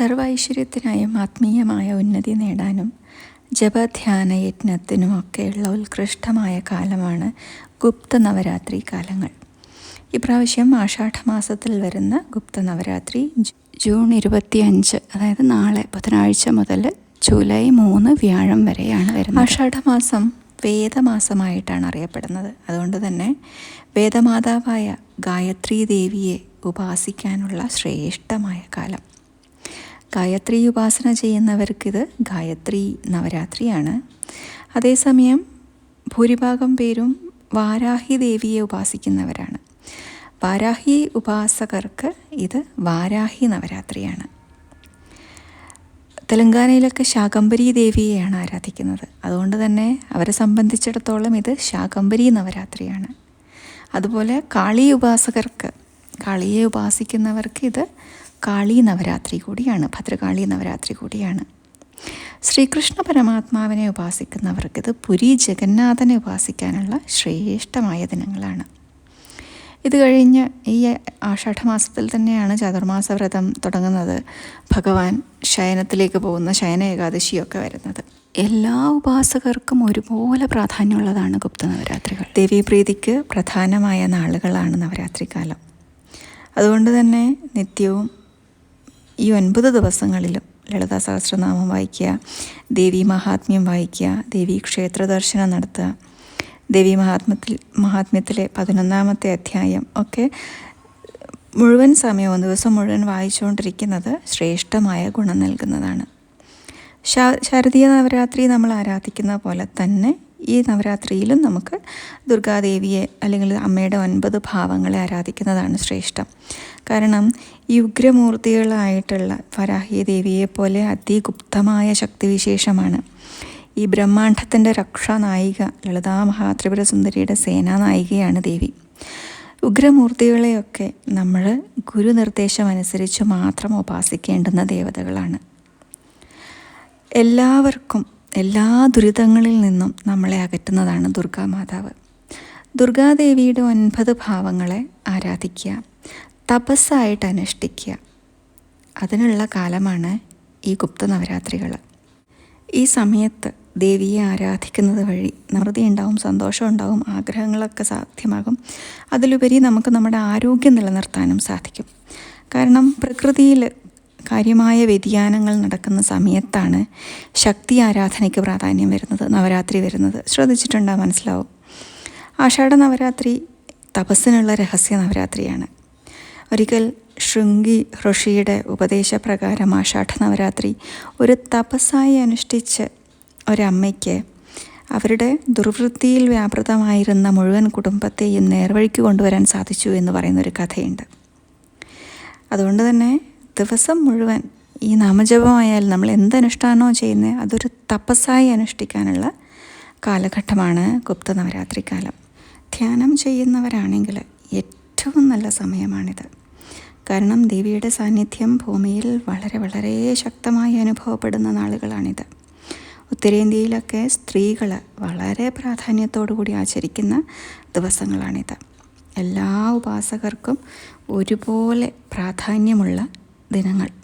സർവ ഐശ്വര്യത്തിനായും ആത്മീയമായ ഉന്നതി നേടാനും ജപധ്യാന യജ്ഞത്തിനുമൊക്കെയുള്ള ഉത്കൃഷ്ടമായ കാലമാണ് ഗുപ്ത നവരാത്രി കാലങ്ങൾ. ഇപ്രാവശ്യം ആഷാഢമാസത്തിൽ വരുന്ന ഗുപ്ത നവരാത്രി ജൂൺ ഇരുപത്തിയഞ്ച് അതായത് നാളെ ബുധനാഴ്ച മുതൽ ജൂലൈ മൂന്ന് വ്യാഴം വരെയാണ് വരുന്നത്. ആഷാഢമാസം വേദമാസമായിട്ടാണ് അറിയപ്പെടുന്നത്. അതുകൊണ്ട് തന്നെ വേദമാതാവായ ഗായത്രി ദേവിയെ ഉപാസിക്കാനുള്ള ശ്രേഷ്ഠമായ കാലം. ഗായത്രി ഉപാസന ചെയ്യുന്നവർക്കിത് ഗായത്രി നവരാത്രിയാണ്. അതേസമയം ഭൂരിഭാഗം പേരും വാരാഹി ദേവിയെ ഉപാസിക്കുന്നവരാണ്. വാരാഹി ഉപാസകർക്ക് ഇത് വാരാഹി നവരാത്രിയാണ്. തെലങ്കാനയിലൊക്കെ ശാകംബരി ദേവിയെയാണ് ആരാധിക്കുന്നത്. അതുകൊണ്ട് തന്നെ അവരെ സംബന്ധിച്ചിടത്തോളം ഇത് ശാകംബരി നവരാത്രിയാണ്. അതുപോലെ കാളി ഉപാസകർക്ക് കാളിയെ ഉപാസിക്കുന്നവർക്ക് ഇത് കാളി നവരാത്രി കൂടിയാണ് ഭദ്രകാളി നവരാത്രി കൂടിയാണ്. ശ്രീകൃഷ്ണ പരമാത്മാവിനെ ഉപാസിക്കുന്നവർക്ക് ഇത് പുരി ജഗന്നാഥനെ ഉപാസിക്കാനുള്ള ശ്രേഷ്ഠമായ ദിനങ്ങളാണ്. ഇത് കഴിഞ്ഞ് ഈ ആഷാഢമാസത്തിൽ തന്നെയാണ് ചതുർമാസ വ്രതം തുടങ്ങുന്നത്. ഭഗവാൻ ശയനത്തിലേക്ക് പോകുന്ന ശയന ഏകാദശിയൊക്കെ വരുന്നത്. എല്ലാ ഉപാസകർക്കും ഒരുപോലെ പ്രാധാന്യമുള്ളതാണ് ഗുപ്ത നവരാത്രികൾ. ദേവീപ്രീതിക്ക് പ്രധാനമായ നാളുകളാണ് നവരാത്രി കാലം. അതുകൊണ്ട് തന്നെ നിത്യവും ഈ ഒൻപത് ദിവസങ്ങളിലും ലളിതാ സഹസ്രനാമം വായിക്കുക ദേവി മഹാത്മ്യം വായിക്കുക ദേവി ക്ഷേത്ര ദർശനം നടത്തുക. ദേവി മഹാത്മത്തിൽ മഹാത്മ്യത്തിലെ പതിനൊന്നാമത്തെ അധ്യായം ഒക്കെ മുഴുവൻ സമയവും ദിവസം മുഴുവൻ വായിച്ചുകൊണ്ടിരിക്കുന്നത് ശ്രേഷ്ഠമായ ഗുണം നൽകുന്നതാണ്. ശാരദീയ നവരാത്രി നമ്മൾ ആരാധിക്കുന്ന പോലെ തന്നെ ഈ നവരാത്രിയിലും നമുക്ക് ദുർഗാദേവിയെ അല്ലെങ്കിൽ അമ്മയുടെ ഒൻപത് ഭാവങ്ങളെ ആരാധിക്കുന്നതാണ് ശ്രേഷ്ഠം. കാരണം ഈ ഉഗ്രമൂർത്തികളായിട്ടുള്ള വരാഹി ദേവിയെ പോലെ അതിഗുപ്തമായ ശക്തിവിശേഷമാണ്. ഈ ബ്രഹ്മാണ്ഡത്തിന്റെ രക്ഷാനായിക ലളിതാ മഹാത്രിപുര സുന്ദരിയുടെ സേനാനായികയാണ് ദേവി. ഉഗ്രമൂർത്തികളെയൊക്കെ നമ്മൾ ഗുരുനിർദ്ദേശം അനുസരിച്ച് മാത്രം ഉപാസിക്കേണ്ടുന്ന ദേവതകളാണ്. എല്ലാവർക്കും എല്ലാ ദുരിതങ്ങളിൽ നിന്നും നമ്മളെ അകറ്റുന്നതാണ് ദുർഗാമാതാവ് ദുർഗാദേവിയുടെ ഒൻപത് ഭാവങ്ങളെ ആരാധിക്കുക. തപസ്സായിട്ട് അനുഷ്ഠിക്കുക. അതിനുള്ള കാലമാണ് ഈ ഗുപ്ത നവരാത്രികൾ ഈ സമയത്ത് ദേവിയെ ആരാധിക്കുന്നത് വഴി നമൃതി ഉണ്ടാവും സന്തോഷം ഉണ്ടാവും ആഗ്രഹങ്ങളൊക്കെ സാധ്യമാകും. അതിലുപരി നമുക്ക് നമ്മുടെ ആരോഗ്യം നിലനിർത്താനും സാധിക്കും. കാരണം പ്രകൃതിയിൽ കാര്യമായ വ്യതിയാനങ്ങൾ നടക്കുന്ന സമയത്താണ് ശക്തി ആരാധനയ്ക്ക് പ്രാധാന്യം വരുന്നത് നവരാത്രി വരുന്നത്. ശ്രദ്ധിച്ചിട്ടുണ്ടാകും മനസ്സിലാവും. ആഷാഢ നവരാത്രി തപസ്സിനുള്ള രഹസ്യ നവരാത്രിയാണ്. ഒരിക്കൽ ശൃംഗി ഋഷിയുടെ ഉപദേശപ്രകാരം ആഷാഠ നവരാത്രി ഒരു തപസ്സായി അനുഷ്ഠിച്ച് ഒരമ്മയ്ക്ക് അവരുടെ ദുർവൃത്തിയിൽ വ്യാപൃതമായിരുന്ന മുഴുവൻ കുടുംബത്തെയും നേർവഴിക്ക് കൊണ്ടുവരാൻ സാധിച്ചു എന്ന് പറയുന്നൊരു കഥയുണ്ട്. അതുകൊണ്ട് തന്നെ ദിവസം മുഴുവൻ ഈ നാമജപമായാൽ നമ്മൾ എന്തനുഷ്ഠാനോ ചെയ്യുന്നത് അതൊരു തപസ്സായി അനുഷ്ഠിക്കാനുള്ള കാലഘട്ടമാണ് ഗുപ്ത നവരാത്രി കാലം. ധ്യാനം ചെയ്യുന്നവരാണെങ്കിൽ ഏറ്റവും നല്ല സമയമാണിത്. കാരണം ദേവിയുടെ സാന്നിധ്യം ഭൂമിയിൽ വളരെ വളരെ ശക്തമായി അനുഭവപ്പെടുന്ന നാളുകളാണിത്. ഉത്തരേന്ത്യയിലൊക്കെ സ്ത്രീകൾ വളരെ പ്രാധാന്യത്തോടു കൂടി ആചരിക്കുന്ന ദിവസങ്ങളാണിത്. എല്ലാ ഉപാസകർക്കും ഒരുപോലെ പ്രാധാന്യമുള്ള ദിനങ്ങൾ.